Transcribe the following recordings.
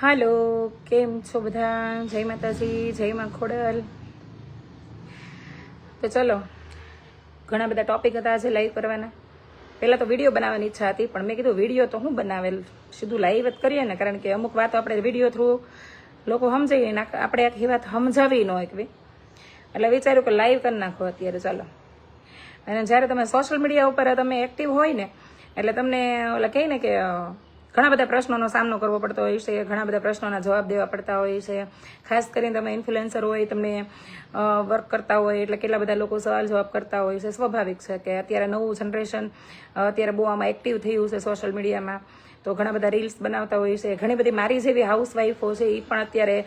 હાલો, કેમ છો બધા? જય માતાજી, જય માં ખોડલ. તો ચલો, ઘણા બધા ટોપિક હતા આજે લાઈવ કરવાના. પહેલાં તો વીડિયો બનાવવાની ઈચ્છા હતી, પણ મેં કીધું વીડિયો તો હું બનાવેલ? સીધું લાઈવ જ કરીએ ને, કારણ કે અમુક વાતો આપણે વીડિયો થ્રુ લોકો સમજાવીએ ને, આપણે આખી વાત સમજાવી ન એકવી એટલે વિચાર્યું કે લાઈવ કરી નાખો અત્યારે, ચાલો. અને જ્યારે તમે સોશિયલ મીડિયા ઉપર તમે એક્ટિવ હોય ને, એટલે તમને ઓલા કહે ને કે ઘણા બધા પ્રશ્નોનો સામનો કરવો પડતો હોય છે, ઘણા બધા પ્રશ્નોના જવાબ દેવા પડતા હોય છે. ખાસ કરીને તમે ઇન્ફ્લુએન્સર હોય, તમને વર્ક કરતા હોય, એટલે કેટલા બધા લોકો સવાલ જવાબ કરતા હોય છે. સ્વાભાવિક છે કે અત્યારે નવું જનરેશન અત્યારે બહુ આમાં એક્ટિવ થયું છે સોશિયલ મીડિયામાં તો ઘણા બધા રીલ્સ બનાવતા હોય છે, ઘણી બધી મારી જેવી હાઉસવાઈફો છે એ પણ અત્યારે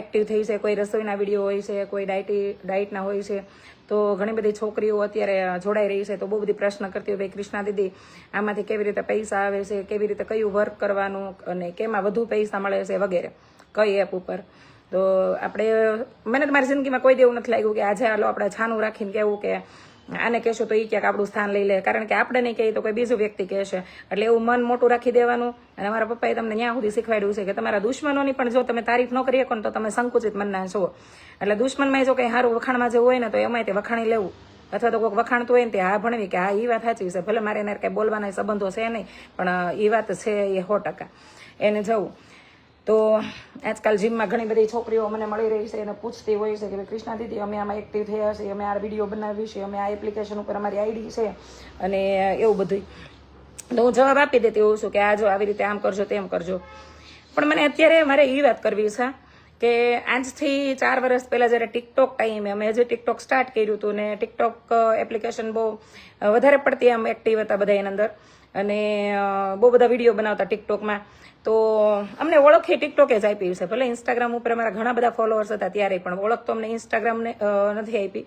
એક્ટિવ થઈ છે. કોઈ રસોઈના વીડિયો હોય છે, કોઈ ડાયટી, ડાયટના હોય છે. તો ઘણી બધી છોકરીઓ અત્યારે જોડાઈ રહી છે, તો બહુ બધી પ્રશ્ન કરતી હોય, ભાઈ કૃષ્ણા દીદી, આમાંથી કેવી રીતે પૈસા આવે છે, કેવી રીતે કયું વર્ક કરવાનું અને કેમાં વધુ પૈસા મળે છે? વગેરે. કઈ એપ ઉપર. તો આપણે, મને તો મારી જિંદગીમાં કોઈ દેવું નથી લાગ્યું કે આજે હાલો આપણે છાનું રાખીને કહેવું કે આને કહેશો તો એ ક્યાંક આપણું સ્થાન લઈ લે. કારણ કે આપણે નહીં કહીએ તો કોઈ બીજું વ્યક્તિ કહેશે. એટલે એવું મન મોટું રાખી દેવાનું. અને મારા પપ્પાએ તમને ત્યાં સુધી શીખવાડ્યું છે કે તમારા દુશ્મનોની પણ જો તમે તારીફ ન કરી શકો તો તમે સંકુચિત મનના છો. એટલે દુશ્મનમાં જો કંઈ સારું વખાણમાં જેવું હોય ને તો એમાં તે વખાણી લેવું. અથવા તો કોઈક વખાણતું હોય ને તે હા ભણવી કે હા એ વાત સાચી છે. ભલે મારે એને કંઈ બોલવાના સંબંધો છે નહીં, પણ એ વાત છે એ સો ટકા. એને જવું. તો આજકાલ જીમમાં ઘણી બધી છોકરીઓ મને મળી રહી છે અને પૂછતી હોય છે કે ભાઈ કૃષ્ણા દીદી, અમે આમાં એક્ટિવ થયા છીએ, અમે આ વીડિયો બનાવી છે, અમે આ એપ્લિકેશન ઉપર અમારી આઈડી છે અને એવું બધું તો હું જવાબ આપી દેતી હોઉં છું કે આ જો આવી રીતે આમ કરજો તેમ કરજો. પણ મને અત્યારે મારે એ વાત કરવી છે કે આજથી ચાર વર્ષ પહેલાં જ્યારે ટિકટોક ટાઈમે અમે હજી ટિકટોક સ્ટાર્ટ કર્યું હતું ને ટિકટોક એપ્લિકેશન બહુ વધારે પડતી આમ એક્ટિવ હતા બધા એની અંદર. અને બહુ બધા વીડિયો બનાવતા ટિકટોકમાં તો, અમને ઓળખે ટિકટોકે જ આપી છે. ભલે ઇન્સ્ટાગ્રામ ઉપર અમારા ઘણા બધા ફોલોઅર્સ હતા ત્યારે, પણ ઓળખ તો અમને ઇન્સ્ટાગ્રામને નથી આપી.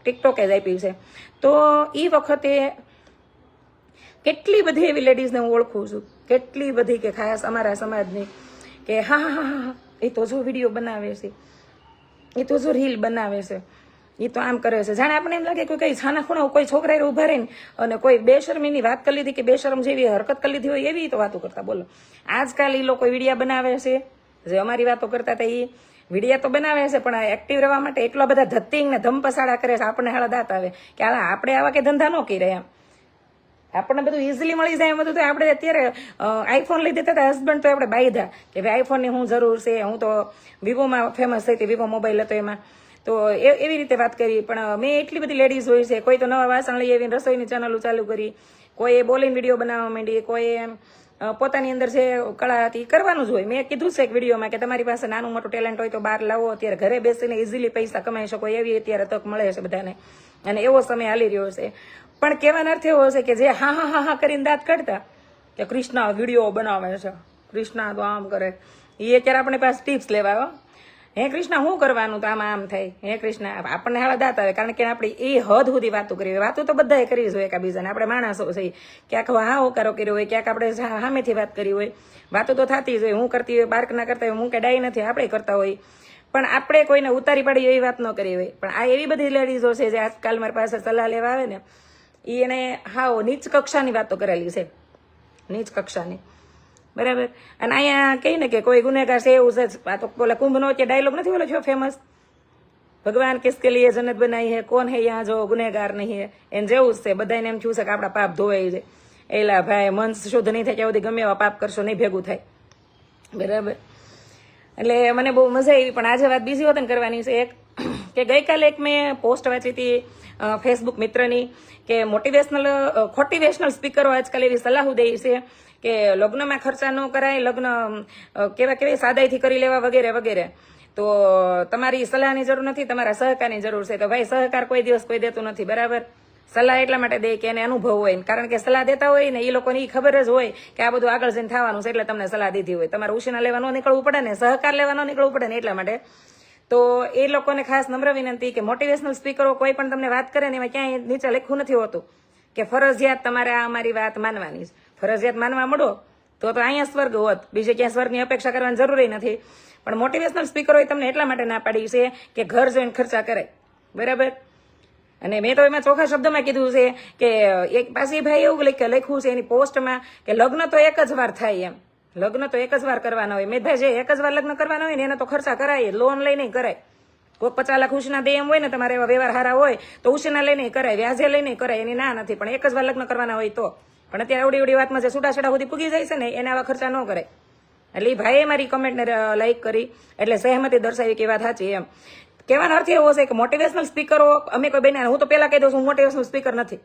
ટિકટોકે જ આપી છે. તો એ વખતે કેટલી બધી એવી લેડીઝને હું ઓળખું છું. કેટલી બધી કે ખાસ અમારા સમાજની કે હા હા હા હા. એ તો જો વીડિયો બનાવે છે. એ તો જો રીલ બનાવે છે. એ તો આમ કરે છે. જાણે આપણે એમ લાગે કે કઈ છાના ખૂણા કોઈ છોકરા ઊભા રહીને અને કોઈ બેશરમીની વાત કરી લીધી કે બેશરમ જેવી હરકત કરી લીધી હોય એવી તો વાતો કરતા. બોલો. આજકાલ એ લોકો વિડીયા બનાવે છે. જે અમારી વાતો કરતા હતા એ વિડીયા તો બનાવે છે, પણ એક્ટિવ રહેવા માટે એટલા બધા ધત્તિંગ ને ધમપસાડા કરે છે. આપણને હાળા દાંત આવે. કે આપણે આવા કે ધંધા ન કર્યા એમ. આપણને બધું ઇઝીલી મળી જાય એમ બધું તો આપણે અત્યારે આઈફોન લઈ દેતા હતા હસબન્ડ તો આપણે બાયધા કે ભાઈ આઈફોનની હું જરૂર છે, હું તો વિવોમાં ફેમસ થઈ હતી, વિવો મોબાઈલ હતો એમાં. તો એવી રીતે વાત કરી, પણ મેં એટલી બધી લેડીઝ હોય છે, કોઈ તો નવા વાસણ લઈ આવીને રસોઈની ચેનલો ચાલુ કરી કોઈએ બોલીને વીડિયો બનાવવા માંડી, કોઈ એમ પોતાની અંદર જે કળા હતી કરવાનું જ હોય. મેં કીધું છે એક વિડીયોમાં કે તમારી પાસે નાનું મોટું ટેલેન્ટ હોય તો બહાર લાવો, અત્યારે ઘરે બેસીને ઇઝીલી પૈસા કમાઈ શકો, એવી અત્યારે તક મળે છે બધાને. અને એવો સમય હાલી રહ્યો છે. પણ કહેવાનો અર્થ એવો હશે કે જે હા હા હા હા કરીને દાંત કાઢતા કે કૃષ્ણ વીડિયો બનાવે છે. કૃષ્ણ તો આમ કરે. એ અત્યારે આપણી પાસે ટિપ્સ લેવા આવ્યો. હે કૃષ્ણ શું કરવાનું તો આમાં આમ થાય. હે કૃષ્ણ, આપણને હાળા દાંત આવે કારણ કે આપણે એ હદ સુધી વાતો કરી હોય. વાતો તો બધાએ કરવી જોઈએ એકબીજાને. આપણે માણસો છે ક્યાંક હા, હોકારો કર્યો હોય, ક્યાંક આપણે સામેથી વાત કરી હોય. વાતો તો થતી જ હોય. હું કરતી હોય બાર્ક ના કરતા હોય, હું કે ડાય નથી, આપણે કરતા હોય. પણ આપણે કોઈને ઉતારી પાડી એવી વાત ન કરી હોય. પણ આ એવી બધી લેડીઝો છે જે આજકાલ મારી પાસે સલાહ લેવા આવે ને એ એને હાવ નીચ કક્ષાની વાતો કરેલી છે. નીચ કક્ષાની. બરાબર? અને અહીંયા કહી ને કે કોઈ ગુનેગાર છે એવું છે. આ તો બોલા કુંભનો કે ડાયલોગ નથી બોલો છો ફેમસ ભગવાન કિસકે લીએ જન્નત બનાવી હે, કોણ હે યહાં જો ગુનેગાર નહીં હે? એને જેવું જ છે. બધાને એમ થયું છે કે આપણા પાપ ધોવાઈ જાય. એલા ભાઈ, મન શુદ્ધ નહીં થાય ત્યાં સુધી ગમે એવા પાપ કરશો, નહીં ભેગું થાય. બરાબર? એટલે મને બહુ મજા આવી, પણ આજે વાત બીજી વાત કરવાની છે. એક કે ગઈકાલે એક મેં પોસ્ટ વાંચી હતી ફેસબુક મિત્રની કે મોટિવેશનલ ખોટિવેશનલ સ્પીકરો આજકાલ એવી સલાહ દે છે કે લગ્નમાં ખર્ચા ન કરાય, લગ્ન કેવા કેવી સાદાઈથી કરી લેવા વગેરે વગેરે. તો તમારી સલાહની જરૂર નથી, તમારા સહકારની જરૂર છે. તો ભાઈ, સહકાર કોઈ દિવસ કોઈ દેતું નથી, બરાબર? સલાહ એટલા માટે દે કે એને અનુભવ હોય. કારણ કે સલાહ દેતા હોય ને એ લોકોને એ ખબર જ હોય કે આ બધું આગળ જઈને થવાનું છે એટલે તમને સલાહ દીધી હોય. તમારે ઉછીના લેવા ન નીકળવું પડે ને, સહકાર લેવા ન નીકળવું પડે ને એટલા માટે તો એ લોકોને ખાસ નમ્ર વિનંતી કે મોટિવેશનલ સ્પીકરો કોઈ પણ તમને વાત કરે ને એમાં ક્યાંય નીચે લખ્યું નથી હોતું કે ફરજિયાત તમારે આ અમારી વાત માનવાની છે. ફરજિયાત માનવા મળો તો તો અહીંયા સ્વર્ગ હોત. બીજે ક્યાં સ્વર્ગની અપેક્ષા કરવાની જરૂરી નથી. પણ મોટિવેશનલ સ્પીકરોએ તમને એટલા માટે ના પાડી છે કે ઘર જોઈને ખર્ચા કરે. બરાબર? અને મેં તો એમાં ચોખ્ખા શબ્દમાં કીધું છે કે એક પાસે ભાઈ એવું લખ- લખ્યું છે એની પોસ્ટમાં કે લગ્ન તો એક જ વાર થાય એમ. લગ્ન તો એક જ વાર કરવાના હોય. મેધા જે એક જ વાર લગ્ન કરવાના હોય ને, એને તો ખર્ચા કરાય. લોન લઈને કરાય. કોઈક પચાસ લાખ ઉછીના દે એમ હોય ને, તમારે એવા વ્યવહાર હારા હોય, તો ઉછીના લઈને કરાય. વ્યાજે લઈને કરાય. એની ના નથી. પણ એક જ વાર લગ્ન કરવાના હોય તો. પણ અત્યારે એવડી એવડી વાતમાં જે છૂટાછેડા સુધી પૂગી જાય છે ને, એને આવા ખર્ચા ન કરાય. એટલે એ ભાઈએ મારી કમેન્ટને લાઈક કરી. એટલે સહેમતી દર્શાવી કે વાત સાચી એમ. કહેવાનો અર્થ એવો છે કે મોટિવેશનલ સ્પીકરો અમે કોઈ બન્યા હું તો પહેલા કહી દઉં છું, હું મોટિવેશનલ સ્પીકર નથી.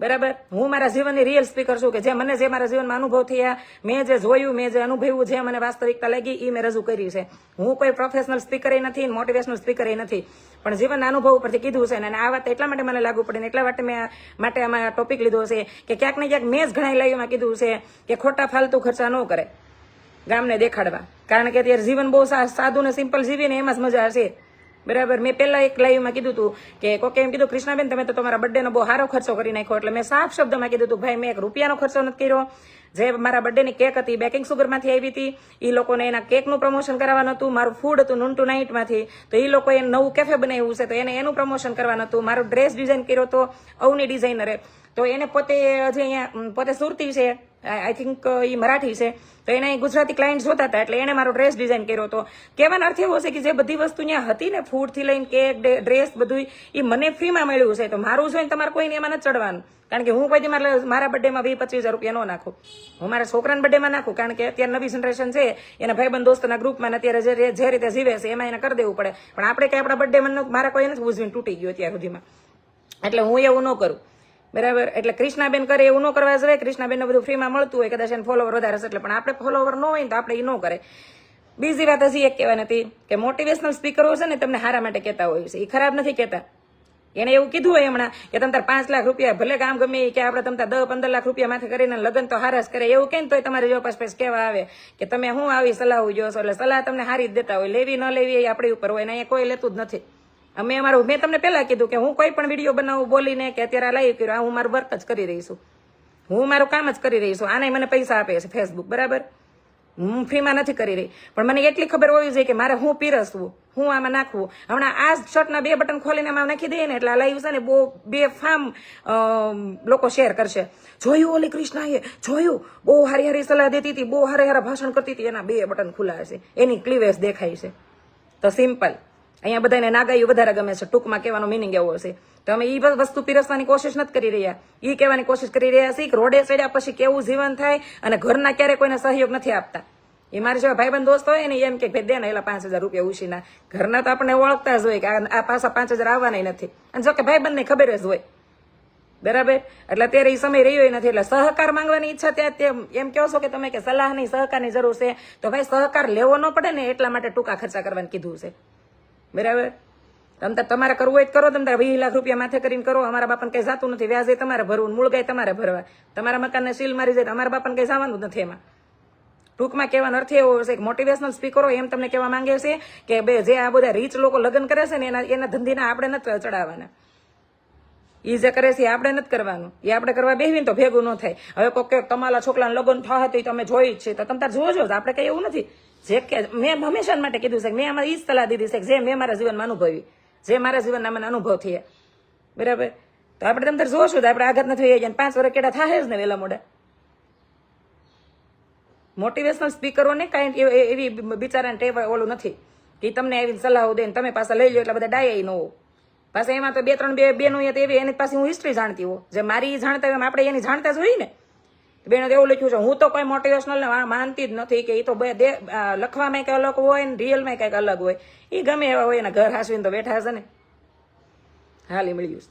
બરાબર? હું મારા જીવનની રિયલ સ્પીકર છું કે જે મને જે મારા જીવનમાં અનુભવ થયા, મેં જે જોયું, મેં જે અનુભવ્યું, જે મને વાસ્તવિકતા લાગી એ મેં રજૂ કરી છે. હું કોઈ પ્રોફેશનલ સ્પીકર નથી મોટિવેશનલ સ્પીકર નથી. પણ જીવનના અનુભવ ઉપરથી કીધું છે અને આ વાત એટલા માટે મને લાગુ પડે એટલા માટે મેં માટે આમાં ટોપિક લીધો છે કે ક્યાંક ને ક્યાંક મેં જ ઘણા લાઈવમાં કીધું છે કે ખોટા ફાલતુ ખર્ચા ન કરે ગામને દેખાડવા. કારણ કે અત્યારે જીવન બહુ સાદું ને સિમ્પલ જીવીને એમાં જ મજા છે બરાબર. મેં પહેલા એક લાઈવમાં કીધું હતું કે કોકે એમ કીધું, કૃષ્ણાબેન, તમે તો તમારા બર્થડેનો બહુ સારો ખર્ચો કરી નાખ્યો. એટલે મેં સાફ શબ્દમાં કીધું હતું ભાઈ, મેં એક રૂપિયાનો ખર્ચો નથી કર્યો. જે મારા બર્થડેની કેક હતી બેકિંગ સુગરમાંથી આવી હતી, એ લોકોને એના કેકનું પ્રમોશન કરાવવાનું હતું, મારું ફૂડ હતું નૂન ટુ નાઇટમાંથી તો એ લોકોએ નવું કેફે બનાવ્યું છે, તો એને એનું પ્રમોશન કરવાનું હતું. મારો ડ્રેસ ડિઝાઇન કર્યો તો અવની ડિઝાઇનરે તો એને પોતે હજી અહીંયા પોતે સુરતી છે. આઈ થિંક એ મરાઠી છે. તો એને ગુજરાતી ક્લાયન્ટ જોતા હતા એટલે એને મારો ડ્રેસ ડિઝાઇન કર્યો હતો. કહેવાનો અર્થ એવો છે કે જે બધી વસ્તુ ત્યાં હતી ને ફૂડથી લઈને કેક ડ્રેસ બધું એ મને ફ્રીમાં મળ્યું છે. તો મારું જોઈને તમારે કોઈને એમાં નથી ચડવાનું. કારણ કે હું કોઈ મારા મારા બર્થડેમાં વીસ પચીસ હજાર રૂપિયા ન નાખું. હું મારા છોકરાના બર્થડેમાં નાખું કારણ કે અત્યારે નવી જનરેશન છે. એના ભાઈબંધ દોસ્તના ગ્રુપમાં અત્યારે જે રીતે જીવે છે, એમાં એને કરી દેવું પડે. પણ આપણે કંઈ આપણા બર્થડે મારા કોઈ નથી ઉજવીને તૂટી ગયું અત્યાર સુધીમાં. એટલે હું એવું ન કરું. બરાબર? એટલે કૃષ્ણાબેન કરે એવું ન કરવા જોઈએ કૃષ્ણાબેન બધું ફ્રીમાં મળતું હોય, કદાચ એને ફોલોવર વધારે હશે, એટલે પણ આપણે ફોલોવર ન હોય ને તો આપણે એ ન કરે. બીજી વાત હજી એક કહેવાની હતી, કે મોટિવેશનલ સ્પીકરો છે ને, તમને હારા માટે કહેતા હોય છે. એ ખરાબ નથી કહેતા. એને એવું કીધું હોય હમણાં કે તમતાર પાંચ લાખ રૂપિયા ભલે કામ ગમે કે આપણે તમતા દસ પંદર લાખ રૂપિયા માથે કરીને લગ્ન તો હારા કરે, એવું કેમ તોય તમારે જો પાસ કહેવા આવે કે તમે હું આવી સલાહ જોશો એટલે સલાહ તમને હારી જ દેતા હોય. લેવી ન લેવી એ આપણી ઉપર હોય ને અહીંયા કોઈ લેતું જ નથી. અમે અમારું મેં તમને પહેલાં કીધું કે હું કોઈ પણ વીડિયો બનાવું, બોલીને કે અત્યારે લાઈવ કર્યો હું મારું વર્ક જ કરી રહી છું. હું મારું કામ જ કરી રહી છું. આને મને પૈસા આપે છે ફેસબુક બરાબર? હું ફ્રીમાં નથી કરી રહી. પણ મને એટલી ખબર હોવી જોઈએ કે મારે હું પીરસવું, હું આમાં નાખવું. હમણાં આ શર્ટના બે બટન ખોલીને આમાં નાખી દઈએ ને, એટલે આ લાઈવ છે ને બહુ બે ફામ લોકો શેર કરશે. જોયું ઓલી કૃષ્ણાએ? જોયું? બહુ હારી હારી સલાહ દેતી હતી, બહુ હારે હારા ભાષણ કરતી હતી, એના બે બટન ખુલ્લા છે એની ક્લિવેસ દેખાય છે. તો સિમ્પલ અહીંયા બધાને નાગાયું વધારે ગમે છે. ટૂંકમાં કહેવાનો મિનિંગ એવો છે. તો અમે એ વસ્તુ પીરસવાની કોશિશ નથી કરી રહ્યા. એ કહેવાની કોશિશ કરી રહ્યા છીએ કે રોડે ચડ્યા પછી કેવું જીવન થાય અને ઘરના ક્યારે કોઈને સહયોગ નથી આપતા. એ મારી જેવા ભાઈબંધ દોસ્ત હોય ને એમ કે ભાઈ દે ને એલા પાંચ હજાર રૂપિયા ઉછીના. ઘરના તો આપણે ઓળખતા જ હોય કે આ પાછા પાંચ હજાર આવવાના નથી. અને જો કે ભાઈબંધને ખબર જ હોય. બરાબર? એટલે અત્યારે એ સમય રહ્યો નથી. એટલે સહકાર માંગવાની ઈચ્છા ત્યાં એમ કહો છો કે તમે કે સલાહની સહકારની જરૂર છે. તો ભાઈ સહકાર લેવો ન પડે ને એટલા માટે ટૂંકા ખર્ચા કરવાનું કીધું છે. બરાબર? તમ તાર તમારે કરવું હોય તો કરો, તમે તાર વીસ લાખ રૂપિયા માથે કરીને કરો. અમારા બાપાને કઈ જાતું નથી. વ્યાજે તમારે ભરવું, મૂળ ગાય તમારે ભરવા. તમારા મકાનને સીલ મારી જાય અમારા બાપાને કઈ જવાનું નથી એમાં. ટૂંકમાં કહેવાનો અર્થ એવો છે કે મોટિવેશનલ સ્પીકરો એમ તમને કહેવા માંગે છે કે બે જે આ બધા રીચ લોકો લગ્ન કરે છે ને એના એના ધંધીના આપણે નથી ચડાવવાના. એ જે કરે છે એ આપણે નથી કરવાનું. એ આપણે કરવા બેસવીને તો ભેગું ન થાય. હવે કોઈ કે તમારા છોકરાને લગ્ન થાય તો તમે જોઈ જ છે. તો તમે તાર જોજો જ આપણે કઈ એવું નથી. જે કે મેં હંમેશા માટે કીધું છે મેં અમારે એ જ સલાહ દીધી છે જે મેં મારા જીવનમાં અનુભવી, જે મારા જીવનના મને અનુભવ થયા. બરાબર? તો આપણે તમે તાર જોશું તો આપણે આઘાત નથી થઈ જાય પાંચ વર્ષ કેડા થાય જ ને વહેલા મોડા. મોટિવેશનલ સ્પીકરોને કાંઈ એવી- બિચારાને ટેવ ઓલું નથી કે તમને એવી સલાહો દે તમે પાછા લઈ લો એટલે બધા ડાયા ન હો પાછા એમાં તો બે, ત્રણ બે, બેનું એવી, એની પાસે હું હિસ્ટ્રી જાણતી હોઉં. જે મારી જાણતા હોય આપણે એની જાણતા જ હોય ને. બેનો એવું લખ્યું છે, હું તો કોઈ મોટિવેશનલ માનતી જ નથી કે એ તો બે લખવામાં કંઈક અલગ હોય ને રિયલમાં કંઈક અલગ હોય. એ ગમે એવા હોય ને ઘર હાસવીને તો બેઠા હશે ને. હાલી મળ્યું.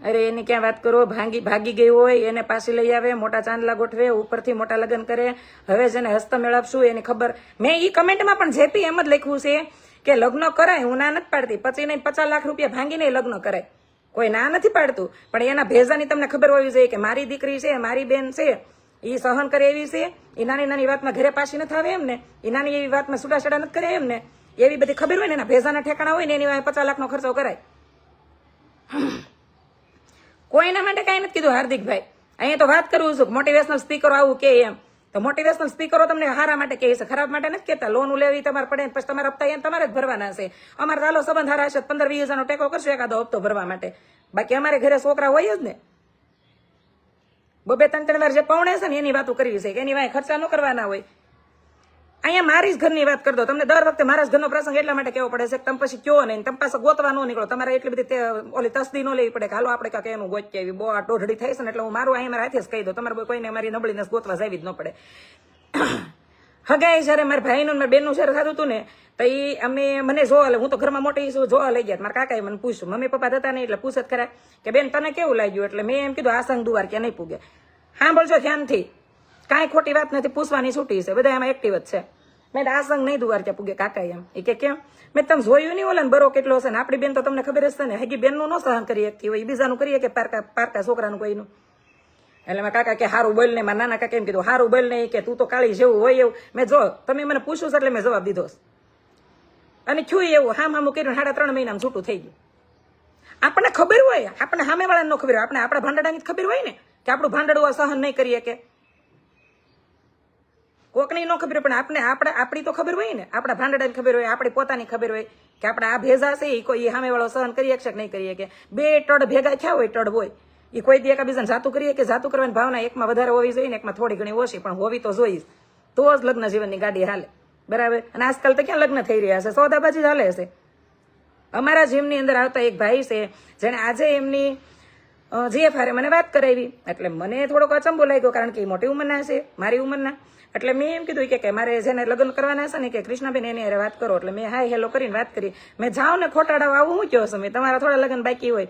અરે એની ક્યાં વાત કરો, ભાંગી, ભાગી ગઈ હોય, એને પાછી લઈ આવે, મોટા ચાંદલા ગોઠવે, ઉપરથી મોટા લગ્ન કરે. હવે જેને હસ્ત મેળવશું, એની ખબર. મેં એ કમેન્ટમાં પણ જેપી એમ જ લખ્યું છે કે લગ્ન કરાય, હું ના નથી પાડતી. પછી નહીં પચાસ લાખ રૂપિયા ભાંગીને લગ્ન કરાય. કોઈ ના નથી પાડતું. પણ એના ભેજાની તમને ખબર હોવી જોઈએ કે મારી દીકરી છે, મારી બેન છે. એ સહન કરે એવી છે. એ નાની નાની વાતમાં ઘરે પાછી નથી આવે એમને. એ નાની એવી વાતમાં છૂટાછેડા નથી કરે એમને. એવી બધી ખબર હોય ને, એના ભેજાના ઠેકાણા હોય ને, એની વાંહે પચાસ લાખનો ખર્ચો કરાય. કોઈના માટે કાંઈ નથી કીધું, હાર્દિકભાઈ. અહીંયા તો વાત કરું છું મોટિવેશનલ સ્પીકરો આવું કે એમ. તો મોટિવેશનલ સ્પીકરો તમને હારા માટે કહે છે, ખરાબ માટે નથી કહેતા. લોન લેવી તમારે પડે પછી તમારા હપ્તા એમ તમારે જ ભરવાના છે. અમારે ચાલો સંબંધ હારા હશે પંદર વીસ હજારનો ટેકો કરશો એકાદો હપ્તો ભરવા માટે. બાકી અમારે ઘરે છોકરા હોય જ ને. બબે ત્રણ ત્રણ વાર જે પૌણે છે ને એની વાતો કરવી છે એની વાંહે ખર્ચા ન કરવાના હોય. અહીંયા મારી જ ઘરની વાત કરી દો. તમને દર વખતે મારા જ ઘરનો પ્રસંગ એટલા માટે કેવો પડે છે કે તમે પછી કયો નહીં, તમે પાસે ગોતવા ન નીકળો. તમારે એટલી બધી ઓલી તસ્દી ન લેવી પડે કે હાલો આપણે કાંઈક એનું ગોચી આવી બહુ આ ટોઢડી થાય છે ને એટલે હું મારું અહીંયા મારા હાથે જ કહી દઉં. તમારે કોઈ- કોઈને મારી નબળીને ગોતવા જાવી જ ન પડે. હગાઈ જ્યારે મારા ભાઈનું મારા બેનનું જ્યારે થતું હતું ને, તો એ અમે, મને જોવા લે, હું તો ઘરમાં મોટી છું, જોવા લઈ ગયા. મારા કાકાએ મને પૂછ્યું. મમ્મી પપ્પા થતા નહીં એટલે પૂછત ખરા. કે બેન, તને કેવું લાગ્યું? એટલે મેં એમ કીધું આસંગ દુવાર ક્યાં નહીં પૂગે. સાંભળજો ધ્યાનથી. કાંઈ ખોટી વાત નથી, પૂછવાની છૂટી છે. બધા એમાં એક્ટિવ જ છે. મેં આસંગ નહીં દુવાર ક્યાં પૂગે. કાકા એમ. એ કે, કેમ? મેં તમે જોયું નહીં ઓલા બરો કેટલો હશે ને? આપણી બેન તો તમને ખબર હશે ને. હગી બેનનું ન સહન કરી શકતી હોય. બીજાનું કરીએ કે પારકા પારકા છોકરાનું કોઈનું? એટલે મેં કાકા કે હારું બોલ નહીં મારા નાના કાકા એમ કીધું, હારું બોલ નહીં કે, તું તો કાળી જેવું હોય એવું. મેં જો, તમે મને પૂછો છો એટલે મેં જવાબ દીધો અને થયું એવું, હામ હામું કર્યું સાડા ત્રણ મહિનામાં છૂટું થઈ ગયું. આપણને ખબર હોય આપણે સામે વાળાને ખબર હોય આપણે આપણા ભાંડડાની ખબર હોય ને, કે આપણું ભાંડડું સહન નહીં કરીએ કે. કોકની ન ખબર પણ આપણે આપણે, આપણી તો ખબર હોય ને, આપણા ભાંડડાની ખબર હોય, આપણી પોતાની ખબર હોય, કે આપણે આ ભેજા છે એ કોઈ સામે વાળો સહન કરી શકશે નહીં કરીએ કે બે ટડ ભેગા થયા હોય ટડ હોય. એ કોઈ દી એકાબીજાને જાતું કરીએ કે જાતું કરવાની ભાવના એકમાં વધારે હોવી જોઈએ ને એકમાં થોડી ઘણી ઓછી, પણ હોવી તો જોઈએ તો જ લગ્ન જીવનની ગાડી હાલે. બરાબર? અને આજકાલ તો ક્યાં લગ્ન થઈ રહ્યા છે? સોદાબાજી જ હાલે છે. અમારા જીમની અંદર આવતા એક ભાઈ છે, જેણે આજે એમની જીએફ ફારે મને વાત કરાવી. એટલે મને થોડોક અચંબો લાગ્યો કારણ કે એ મોટી ઉંમરના છે, મારી ઉંમરના. એટલે મેં એમ કીધું કે મારે જેને લગ્ન કરવાના હશે ને કે કૃષ્ણાબેન એની અરે વાત કરો. એટલે મેં હાય હેલો કરીને વાત કરી. મેં જાઉં ને ખોટાડા આવું હું કહો છો મેં તમારા થોડા લગ્ન બાકી હોય.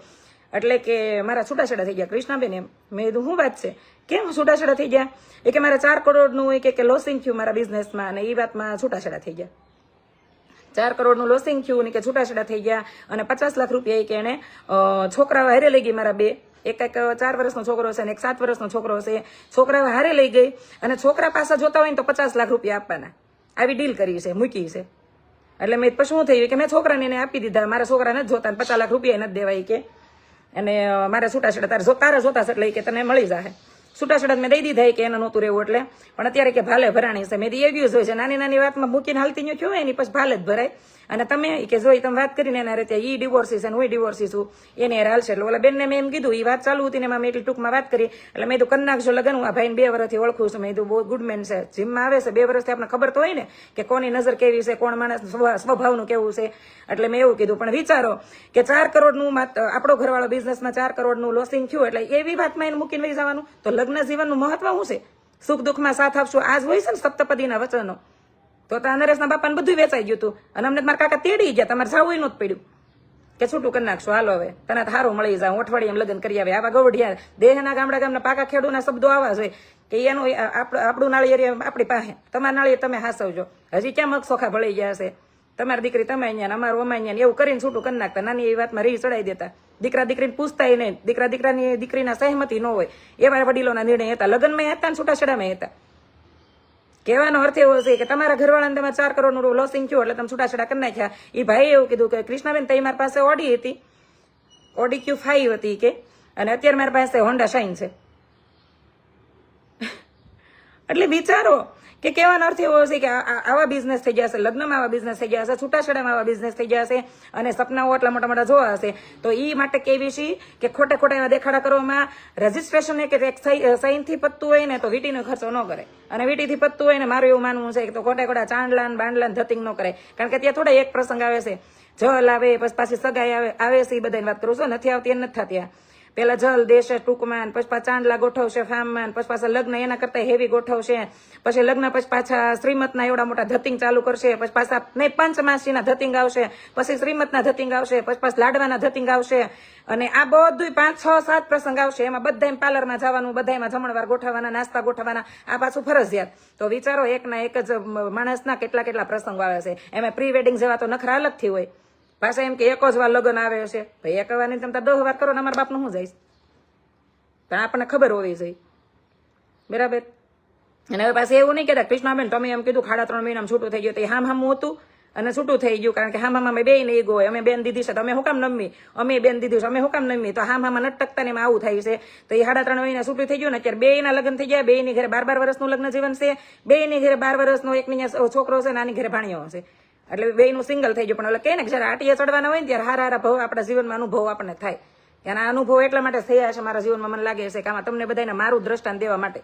એટલે કે મારા છૂટાછેડા થઈ ગયા. કૃષ્ણાબેન એમ. મેં કીધું શું વાત છે? કેમ છૂટાછેડા થઈ ગયા? એ કે મારા ચાર કરોડનું એક કે લોસિંગ થયું મારા બિઝનેસમાં અને એ વાતમાં છૂટાછેડા થઈ ગયા. ચાર કરોડનું લોસિંગ થયું ને કે છૂટાછેડા થઈ ગયા અને પચાસ લાખ રૂપિયા કે એને છોકરાઓ હારે લઈ ગઈ મારા બે. એક એક ચાર વર્ષનો છોકરો છે અને એક સાત વર્ષનો છોકરો છે છોકરાઓ હારે લઈ ગઈ અને છોકરા પાસે જોતા હોય ને તો પચાસ લાખ રૂપિયા આપવાના. આવી ડીલ કરી છે મૂકી છે એટલે મેં પછી શું થયું કે મેં છોકરાને એને આપી દીધા. મારા છોકરા નથી જોતા પચાસ લાખ રૂપિયા નથી દેવાય કે અને મારે છૂટાછેડા તારે જો, તારે જોતા છે એટલે કે તને મળી જાય છૂટાછેડા મેં દઈ દીધા કે એને નહોતું રહેવું એટલે. પણ અત્યારે કે ભાલે ભરાણી છે. મેં એવી હોય છે. નાની નાની વાતમાં મૂકીને હાલતી ન થયું એની પછી ભાલે જ ભરાય. અને તમે કે જોઈ તમે વાત કરીને એના રીતે ઈ ડિવોર્સી છે હું ડિવોર્સી છું એની હારે હાલશે. એટલે ઓલા બેનને મેં એમ કીધું એ વાત ચાલુ હતી ને મેં એટલી ટૂંકમાં વાત કરી. એટલે મેં કીધું, કરી નાખજો લગન, હું આ ભાઈને બે વર્ષથી ઓળખું છું. મેં કીધું, બહુ ગુડ મેન છે. જીમમાં આવે છે, બે વર્ષથી આપણને ખબર તો હોય ને કે કોની નજર કેવી છે, કોણ માણસ સ્વભાવનું કેવું છે. એટલે મેં એવું કીધું, પણ વિચારો કે ચાર કરોડનું આપણો ઘરવાળો બિઝનેસમાં ચાર કરોડનું લોસિંગ થયું એટલે એવી વાતમાં એને મૂકીને વહી જવાનું? તો લગ્ન જીવનનું મહત્વ શું છે? સુખ દુઃખમાં સાથ આપશું, આજ હોય છે ને સપ્તપદીના વચનો. તો તો નરેશના બાપાને બધું વેચાઈ ગયું હતું અને અમને મારા કાકા તેડી ગયા, તમારે સાવું નહોતું પડ્યું. કે છૂટું કરી નાખશો, હાલો હવે. તને સારું મળી જાય અઠવાડિયે લગ્ન કરી આવે. આવા ગવડિયા દેહના ગામડા ગામના પાકા ખેડૂના શબ્દો આવા હોય કે એનું આપણું નાળિયેર આપણી પાસે. તમારા નાળિયેર તમે હાસવજો. હજી ક્યાં મગ સોખા ભળી ગયા હશે તમારી દીકરી તમે અહીંયા અમારું અમાય અહીંયા એવું કરીને છૂટું કરી નાખતા. નાની એવી વાતમાં રહી ચડાઈ દેતા. દીકરા દીકરીને પૂછતાય નહીં. દીકરા દીકરાની દીકરીના સહેમતી ન હોય. એવા વડીલોના નિર્ણય હતા. લગ્નમાં હતા ને છૂટાછેડામાં હતા. કહેવાનો અર્થ એવો છે કે તમારા ઘરવાળાને તમે ચાર કરોડનું લોસિંગ થયું એટલે તમે છૂટાછેડા કરી નાખ્યા. એ ભાઈએ એવું કીધું કે કૃષ્ણાબેન, તઈ મારી પાસે ઓડી હતી. ઓડી ક્યુ ફાઈવ હતી કે. અને અત્યારે મારી પાસે હોન્ડા શાઇન છે. એટલે વિચારો કે કહેવાનો અર્થ એવો છે કે આવા બિઝનેસ થઈ જશે, લગ્નમાં આવા બિઝનેસ થઈ જશે, છૂટાછેડામાં આવા બિઝનેસ થઈ જશે અને સપનાઓ એટલા મોટા મોટા જોવા હશે. તો એ માટે કેવી છે કે ખોટા ખોટા એવા દેખાડા કરવામાં રજીસ્ટ્રેશન કે સાઈનથી પતતું હોય ને તો વીટીનો ખર્ચો ન કરે. અને વીટીથી પતતું હોય ને મારું એવું માનવું છે કે તો ખોટા ખોટા ચાંદલા ને બાંડલા ને ધતિંગ ન કરે. કારણ કે ત્યાં થોડા એક પ્રસંગ આવે છે. જલ આવે, પછી પાછી સગાઈ આવે આવે છે એ બધાની વાત કરું છું. નથી આવતી નથી થતી. પેલા જલ દેશે ટૂંકમાં પછી પાછા ચાંદલા ગોઠવશે, ફામમાં પછી પાછા લગ્ન, એના કરતા હેવી ગોઠવશે. પછી લગ્ન, પછી પાછા શ્રીમતના એવડા મોટા ધતિંગ ચાલુ કરશે, પછી પાછા, નહીં, પંચમાસીના ધતિંગ આવશે, પછી શ્રીમતના ધતિંગ આવશે, પછી પાછા લાડવાના ધતિંગ આવશે. અને આ બધું પાંચ, છ, સાત પ્રસંગ આવશે. એમાં બધા પાર્લરમાં જવાનું બધામાં જમણવાર ગોઠવવાના, નાસ્તા ગોઠવવાના, આ પાછું ફરજિયાત. તો વિચારો એકના એક જ માણસના કેટલા કેટલા પ્રસંગો આવે છે. એમાં પ્રી વેડિંગ જેવા તો નખરા અલગથી હોય. પાછા એમ કે એક જ વાર લગ્ન આવે છે ભાઈ, એક વાર નહીં તમે દસ વાર કરો ને અમારા બાપનું શું જઈશ? પણ આપણને ખબર હોવી જોઈએ. બરાબર? અને હવે પાછું એવું નહીં કહેતા કૃષ્ણાબેન તમે એમ કીધું ખાડા ત્રણ મહિનામાં છૂટું થઈ ગયું તો હામ હામું હતું અને છૂટું થઈ ગયું કારણ કે હામ હામ બે નહીં ગયો અમે બેન દીધી છે તમે હું કામ નમી અમે બેન દીધી છે અમે હું કામ નમી તો હામ હામાં નટકતા ને એમાં આવું થાય છે. તો એ સાડા ત્રણ મહિના છૂટું થઈ ગયું ને અત્યારે બે ના લગ્ન થઈ ગયા. બેયની ઘરે બાર બાર વર્ષનું લગ્ન જીવન છે. બેયની ઘરે બાર વર્ષનો એક ની છોકરો છે નાની ઘરે ભાણિયો છે. એટલે બેયનું સિંગલ થઈ ગયું. પણ એટલે કહે ને કે આટીએ ચડવાના હોય ને ત્યારે હારા હારા ભાવ આપણા જીવનમાં અનુભવ આપણને થાય. આના અનુભવ એટલા માટે થયા છે મારા જીવનમાં મને લાગે છે કે આમાં તમને બધાને મારું દ્રષ્ટાંત દેવા માટે.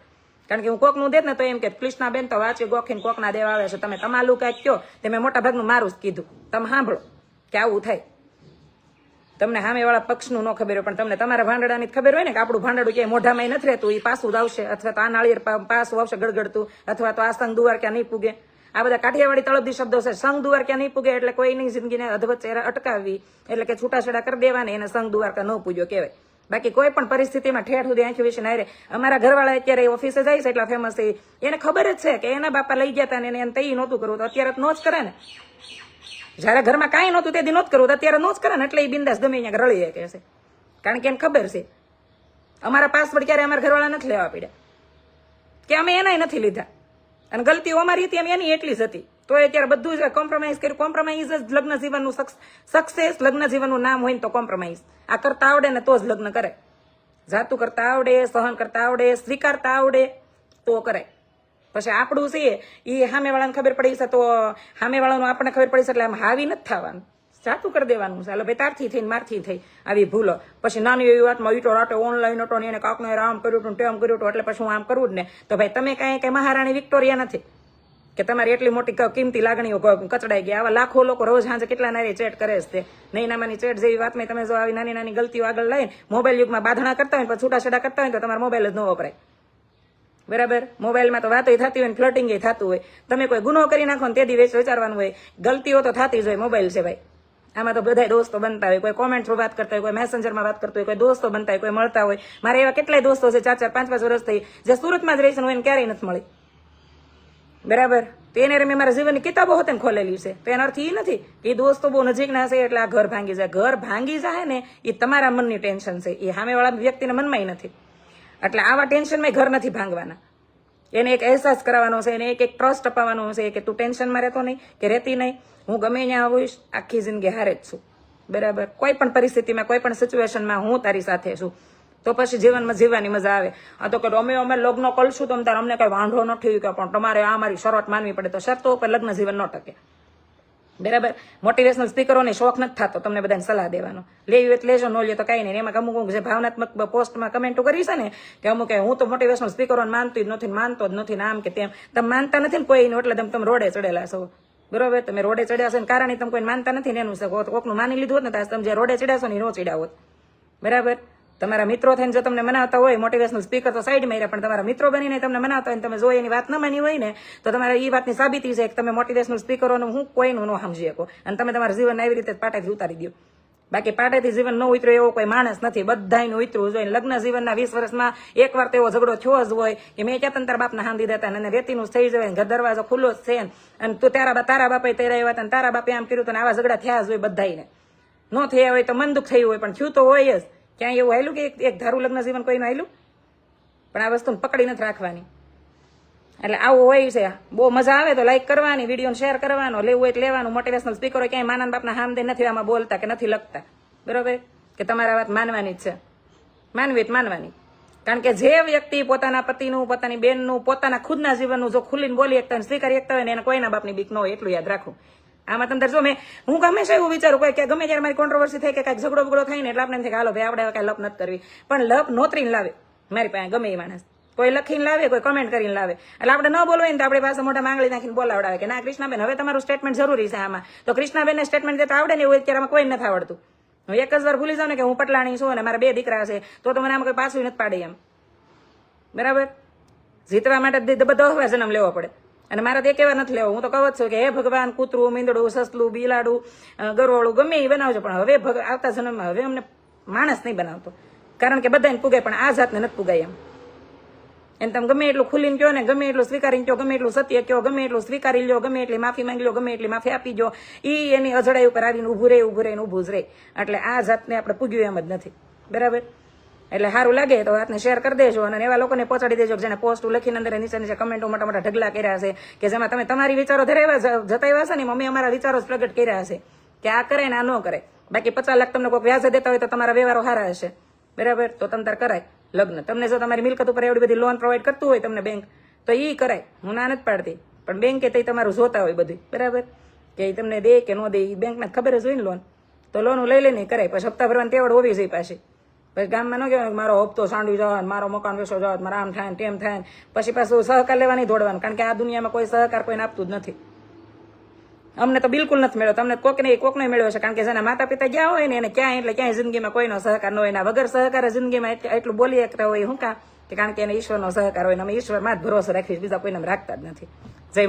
કારણ કે હું કોકનું દેત ને તો એમ કે કૃષ્ણાબેન તો વાંચ્યું, ગોખીને કોકના દેવા આવે છે. તમે તમારું કાંઈક કયો તે મેં મોટા ભાગનું મારું જ કીધું. તમે સાંભળો કે આવું થાય. તમને સામેવાળા પક્ષનું ન ખબર હોય, પણ તમને તમારા ભાંડડાની ખબર હોય ને કે આપણું ભાંડડું ક્યાંય મોઢામાં નથી રહેતું. એ જ આવશે. અથવા તો આ નાળિયેર પાસું આવશે ગડગડતું. અથવા તો આ સંગ દુવાર ક્યાં નહીં પૂગે. આ બધા કાઠિયાવાડી તળપદી શબ્દો છે. સંગ દુવાર ક્યાં નહીં પૂગે એટલે કોઈની જિંદગીને અધવચ્ચે અટકાવવી એટલે કે છૂટાછેડા કરી દેવાની એને સંગ દુવાર ક્યાં ન પૂજ્યો કહેવાય. બાકી કોઈ પણ પરિસ્થિતિમાં ઠેઠ સુધી આંખી વિશે ના રહે અમારા ઘરવાળા અત્યારે ઓફિસે જાય છે એટલા ફેમસ થઈ એને ખબર જ છે કે એના બાપા લઈ ગયા હતા ને એને તઈ નહોતું કરવું તો અત્યારે નો જ કરે ને. જ્યારે ઘરમાં કાંઈ નહોતું તેથી નોત કરવું તો અત્યારે નો જ કરે ને એટલે એ બિંદાસ ગમે અહીંયા રળી કે છે. કારણ કે એને ખબર છે. અમારા પાસવર્ડ ક્યારે અમારા ઘરવાળા નથી લેવા પડ્યા. કે અમે એનાય નથી લીધા. અને ગલતીઓ અમારી હતી એમ એની એટલી જ હતી. તો એ ત્યારે બધું જ કોમ્પ્રોમાઇઝ કર્યું. કોમ્પ્રોમાઇઝ જ લગ્ન જીવનનું સક્સેસ લગ્ન જીવનનું નામ હોય ને તો કોમ્પ્રોમાઇઝ આ કરતા આવડે ને તો જ લગ્ન કરે. જાતું કરતા આવડે, સહન કરતા આવડે, સ્વીકારતા આવડે, તો કરાય પછી આપણું છે એ સામેવાળાને ખબર પડી છે તો, સામેવાળાનું આપણને ખબર પડી છે એટલે આમ હાવી નથી થવાનું. જાતું કરી દેવાનું છે. એટલે ભાઈ તારથી થઈને મારથી થઈ આવી ભૂલો. પછી નાની એવી વાતમાં ઈટો રાટો ઓનલાઈન હતો ને એને કાંકને આમ કર્યું હતું ટેમ કર્યું હતું, એટલે પછી હું આમ કરું જ ને. તો ભાઈ તમે કાંઈ કઈ મહારાણી વિક્ટોરિયા નથી. કે તમારી એટલી મોટી કિંમતી લાગણીઓ કચડાઈ ગઈ આવા લાખો લોકો રોજ સાંજે કેટલા નારી ચેટ કરે છે તે. નહીં નામાની ચેટ જેવી વાતમાં તમે જો આવી નાની નાની ગલતીઓ આગળ લઈને મોબાઈલ યુગમાં બાંધણા કરતા હોય પછી છૂટાછેડા કરતા હોય તો તમારો મોબાઈલ જ ન વપરાય. બરાબર? મોબાઈલમાં તો વાતો થતી હોય ને ફ્લટિંગ થતું હોય. તમે કોઈ ગુનો કરી નાખો ને તે દિવસ વિચારવાનું હોય. ગલતીઓ તો થતી જ હોય મોબાઈલ છે ભાઈ. આમાં તો બધા દોસ્તો બનતા હોય. કોઈ કોમેન્ટ વાત કરતા હોય, કોઈ મેસેન્જરમાં વાત કરતા હોય, કોઈ દોસ્તો બનતા હોય, કોઈ મળતા હોય. મારે એવા કેટલાય દોસ્તો છે, ચાર ચાર, પાંચ પાંચ વર્ષ થઈ. જે સુરતમાં જ રહી છે ને હોય ને ક્યારેય નથી મળી. બરાબર? તો એને મેં મારા જીવનની કિતાબો હોતે ખોલેલી છે. તો એનો અર્થ એ નથી કે દોસ્તો બહુ નજીકના છે એટલે આ ઘર ભાંગી જાય. ઘર ભાંગી જાય ને એ તમારા મનની ટેન્શન છે. એ સામેવાળા વ્યક્તિના મનમાં નથી. એટલે આવા ટેન્શનમાં ઘર નથી ભાંગવાના. એને એક અહેસાસ કરાવવાનો છે, એને એક એક ટ્રસ્ટ અપાવવાનો છે કે તું ટેન્શનમાં રહેતો નહીં, કે રહેતી નહીં. હું ગમે ત્યાં આવીશ, આખી જિંદગી હારે જ છું. બરાબર? કોઈ પણ પરિસ્થિતિમાં, કોઈ પણ સિચ્યુએશનમાં હું તારી સાથે છું. તો પછી જીવનમાં જીવવાની મજા આવે. આ તો કે અમે અમે લગ્ન કરશું તો તારે અમને કઈ વાંધો નથી કે પણ તમારે આ મારી શરત માનવી પડે તો શરતો ઉપર લગ્ન જીવન ન ટકે. બરાબર? મોટિવેશનલ સ્પીકરોને શોખ નથી થતો, તમને બધાને સલાહ દેવાનો. લેવી તો લેજો, ન લ્યો તો કાંઈ નહીં. એમાં અમુક અમુક જે ભાવનાત્મક પોસ્ટમાં કમેન્ટો કરી છે ને, કે અમુક હું તો મોટિવેશનલ સ્પીકરોને માનતું જ નથી માનતો જ નથી આમ કે તેમ. તમે માનતા નથી ને કોઈનું, એટલે તમે તમે રોડે ચડેલા છો. બરોબર? તમે રોડે ચડ્યા છો ને કારણે તમે કોઈ માનતા નથી ને એનું કોકનું માની લીધું હોત ને તો તમે જે રોડે ચડ્યા છો ને એ નો ચડ્યા હોત. બરાબર? તમારા મિત્રો થઈને જો તમને મનાવતા હોય મોટિવેશનલ સ્પીકર તો સાઈડમાં રહ્યા પણ તમારા મિત્રો બનીને તમને મનાવતા હોય તમે જો એની વાત ન માની હોય ને, તો તમારે એ વાતની સાબિતી છે કે તમે મોટિવેશનલ સ્પીકરોનું હું કોઈનું ન સમજી શકો. અને તમે તમારા જીવન આવી રીતે પાટેથી ઉતારી દો. બાકી પાટેથી જીવન ન ઉતર્યો એવો કોઈ માણસ નથી. બધાને ઉતરવું જોઈએ. લગ્ન જીવનના વીસ વર્ષમાં એકવાર તો એવો ઝઘડો થયો જ હોય કે મેં ક્યાં તારા બાપના હાંધી દેતા અને રેતીનું થઈ જાય ઘર દરવાજો ખુલ્લો જ છે અને તું તારા તારા બાપે તૈયાર આવ્યા હતા તારા બાપે આમ કર્યું તો આવા ઝઘડા થયા જ હોય બધાને ન થયા હોય તો મન દુઃખ થયું હોય, પણ થયું તો હોય જ. ક્યાંય એવું આવેલું કે એક- ધારું લગ્ન જીવન કોઈનું આવેલું પણ આ વસ્તુને પકડી નથી રાખવાની. એટલે આવું હોય છે. બહુ મજા આવે તો લાઈક કરવાની વિડીયોને શેર કરવાનો, લેવું હોય તો લેવાનું. મોટિવેશનલ સ્પીકરો ક્યાંય માનન બાપના હામદે નથી આમાં બોલતા કે નથી લખતા. બરોબર? કે તમારા વાત માનવાની જ છે. માનવી જ માનવાની. કારણ કે જે વ્યક્તિ પોતાના પતિનું, પોતાની બેનનું, પોતાના ખુદના જીવનનું જો ખુલ્લીને બોલી એકતા સ્વીકારી એકતા હોય ને એને કોઈના બાપની બીક ન હોય, એટલું યાદ રાખો. આમાં તમે જો મેં હું હંમેશા એવું વિચારું, કોઈ કે ગમે ત્યારે મારી કોન્ટ્રોવર્સી થાય કે કાંઈક ઝઘડો બગડો થાય ને એટલે આપણે એમ થાય કે હાલો, ભાઈ, આપણે કાંઈ લપ નથી કરવી. પણ લપ નોતરીને લાવે. મારી પાસે ગમે એ માણસ. કોઈ લખીને લાવે, કોઈ કમેન્ટ કરીને લાવે. એટલે આપણે ન બોલવાય ને તો આપણી પાસે મોટા માંગણી નાખીને બોલાવડાવે કે ના, કૃષ્ણાબેન, હવે તમારું સ્ટેટમેન્ટ જરૂરી છે આમાં. તો કૃષ્ણાબેનને સ્ટેટમેન્ટ દેતા આવડે ને એવું અત્યારે આમાં કોઈ નથી આવડતું. હું એક જ વાર ભૂલી જાઉં ને કે હું પટલાણી છું અને મારા બે દીકરા છે, તો તો મને આમાં કોઈ પાછું નથી પાડે એમ. બરાબર? જીતવા માટે બધો જન્મ લેવો પડે. અને મારા તે કેવા નથી લેવા. હું તો કહું જ છું કે હે ભગવાન, કૂતરું, મીંદડું, સસલું, બિલાડું ગરવાળું ગમે એ બનાવજો, પણ હવે આવતા જન્મમાં હવે અમને માણસ નહીં બનાવતો. કારણ કે બધાને પુગાય પણ આ જાતને નથી પુગાય એમ. એમ તમે ગમે એટલું ખુલીને કહો ને, ગમે એટલું સ્વીકારીને કહો ગમે એટલું સત્ય કહો ગમે એટલું સ્વીકારી લો ગમે એટલી માફી માંગી લો ગમે એટલી માફી આપી જો ઈ એની અજડાઈ ઉપર આવીને ઊભું રહે ઊભું રહીને ઊભું જ રહે એટલે આ જાતને આપણે પૂગ્યું એમ જ નથી. બરાબર? એટલે સારું લાગે તો વાતને શેર કરી દેજો અને એવા લોકોને પહોંચાડી દેજો જેને પોસ્ટ લખીને અંદર નીચે નીચે કમેન્ટો મોટા મોટા ઢગલા કર્યા છે, કે જેમાં તમે તમારી વિચારો ધરાવ્યા જતા જતાવ્યા છે ને મમ્મી અમારા વિચારો જ પ્રગટ કર્યા હશે કે આ કરે ને આ ન કરે. બાકી પચાસ લાખ તમને કોઈ વ્યાજે દેતા હોય તો તમારા વ્યવહારો સારા હશે. બરાબર? તો તમ તાર કરાય લગ્ન. તમને જો તમારી મિલકત ઉપર એવડી બધી લોન પ્રોવાઈડ કરતું હોય તમને બેંક તો એ કરાય. હું ના નથી પાડતી. પણ બેંકે તે તમારું જોતા હોય બધું બરાબર? કે એ તમને દે કે ન દે એ બેંકને ખબર જ હોય ને લોન તો લોન લઈ લઈને કરાય. પછી હપ્તા ભરવાની તેવડ હોવી જોઈએ પાછી. પછી ગામમાં ન કહેવાય મારો હપ્તો સાંડવી જવા મારો મકાન વેસો જવા મારા આમ થાય તેમ થાય પછી પાછું સહકાર લેવાની દોડવાનું, કારણ કે આ દુનિયામાં કોઈ સહકાર કોઈને આપતું જ નથી. અમને તો બિલકુલ નથી મળ્યો. તમને કોક ને કોકને મેળવ્યો છે કારણ કે જેના માતા પિતા ગયા હોય ને એને ક્યાંય એટલે ક્યાંય જિંદગીમાં કોઈનો સહકાર ન હોય. ને વગર સહકાર જિંદગીમાં એટલું બોલી શકતા હોય શું કા? કે કારણ કે એને ઈશ્વરનો સહકાર હોય ને અમે ઈશ્વરમાં જ ભરોસો રાખીશ બીજા કોઈને રાખતા જ નથી. જય